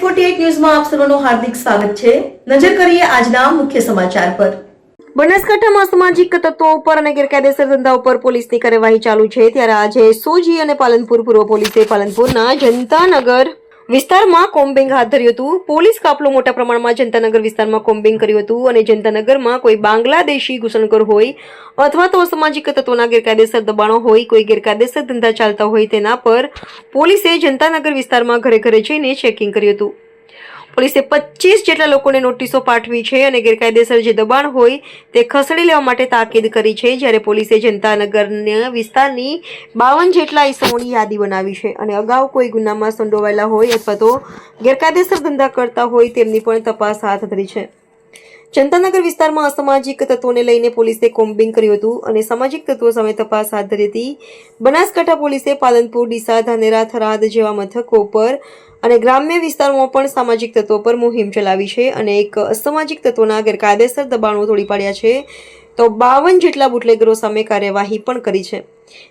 Forty ન્યૂઝમાં આપ સર્વનું હાર્દિક સ્વાગત છે. નજર કરીએ આજના મુખ્ય સમાચાર પર. બનાસકાંઠામાં સામાજિક તત્વો ઉપર અને ગેરકાયદેસર ધંધા ઉપર પોલીસની કાર્યવાહી ચાલુ છે. ત્યારે આજે સોજી અને પાલનપુર પૂર્વ પોલીસે પાલનપુરના જનતાનગર વિસ્તારમાં કોમ્બિંગ હાથ ધર્યું હતું. પોલીસ કાફલો મોટા પ્રમાણમાં જનતાનગર વિસ્તારમાં કોમ્બિંગ કર્યું હતું અને જનતાનગરમાં કોઈ બાંગ્લાદેશી ઘૂસણખોર હોય અથવા તો સામાજિક તત્વોના ગેરકાયદેસર દબાણો હોય, કોઈ ગેરકાયદેસર ધંધા ચાલતા હોય તેના પર પોલીસે જનતાનગર વિસ્તારમાં ઘરે ઘરે જઈને ચેકિંગ કર્યું હતું. પોલીસે પચીસ જેટલા લોકોને નોટિસો પાઠવી છે અને ગેરકાયદેસર જે દબાણ હોય તે ખસેડી લેવા માટે તાકીદ કરી છે, જ્યારે પોલીસે જનતાનગરના વિસ્તારની બાવન જેટલા ઈસમોની યાદી બનાવી છે. અને અગાઉ કોઈ ગુનામાં સંડોવાયેલા હોય અથવા તો ગેરકાયદેસર ધંધા કરતા હોય તેમની પણ તપાસ હાથ ધરી છે. જનતાનગર વિસ્તારમાં અસામાજિક તત્વોને લઈને પોલીસે કોમ્બિંગ કર્યું હતું અને સામાજિક તત્વો સામે તપાસ હાથ ધરી હતી. બનાસકાંઠા પોલીસે પાલનપુર, ડીસા, ધાનેરા, થરાદ જેવા મથકો પર અને ગ્રામ્ય વિસ્તારોમાં પણ સામાજિક તત્વો પર મુહિમ ચલાવી છે અને એક અસામાજિક તત્વોના ગેરકાયદેસર દબાણો તોડી પાડ્યા છે. તો બાવન જેટલા બુટલેગરો સામે કાર્યવાહી પણ કરી છે.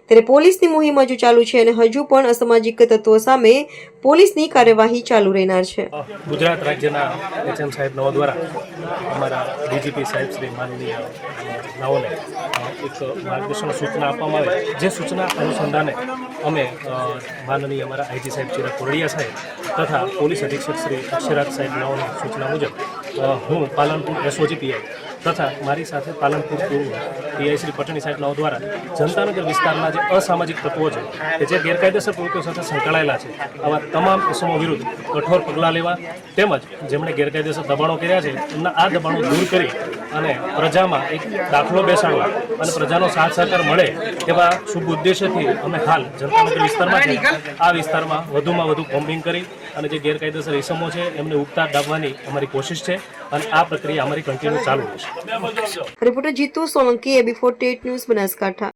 ત્યારે પોલીસની મુહિમ હજુ ચાલુ છે અને હજુ પણ અસામાજિક તત્વો સામે પોલીસની કાર્યવાહી ચાલુ રહેનાર છે. ગુજરાત રાજ્યના એચએમ સાહેબ નવા દ્વારા અમારા ડીજીપી સાહેબ શ્રી માનનીય નવોને એક માર્ગદર્શન સૂચના આપવામાં આવે. જે સૂચના અનુસંધાને અમે માનનીય અમારા આઈજી સાહેબ ચિરાગ કોરડિયા સાહેબ તથા પોલીસ અધિક્ષક શ્રી અક્ષરાજ સાહેબ નવોની સૂચના મુજબ હું પાલનપુર એસઓજી પીઆઈ તથા મારી સાથે પાલનપુર પૂર્વ પીઆઈ શ્રી પટણી સાહેબ દ્વારા જનતાનગર વિસ્તારના જે અસામાજિક તત્વો છે, કે જે ગેરકાયદેસર પ્રવૃત્તિઓ સાથે સંકળાયેલા છે, આવા તમામ ઇસમો વિરુદ્ધ કઠોર પગલાં લેવા તેમજ જેમણે ગેરકાયદેસર દબાણો કર્યા છે, એમના આ દબાણો દૂર કરી અને પ્રજામાં એક દાખલો બેસાડવા અને પ્રજાનો સાથ સહકાર મળે એવા શુભ ઉદ્દેશ્યથી અમે હાલ જનતાનગર વિસ્તારમાં આ વિસ્તારમાં વધુમાં વધુ કોમ્બિંગ કરી અને જે ગેરકાયદેસર ઇસમો છે, એમને ઉગતા દાબવાની અમારી કોશિશ છે અને આ પ્રક્રિયા અમારી કન્ટિન્યુ ચાલુ રહેશે. Reporter Jitu Solanki AB forty news Banaskantha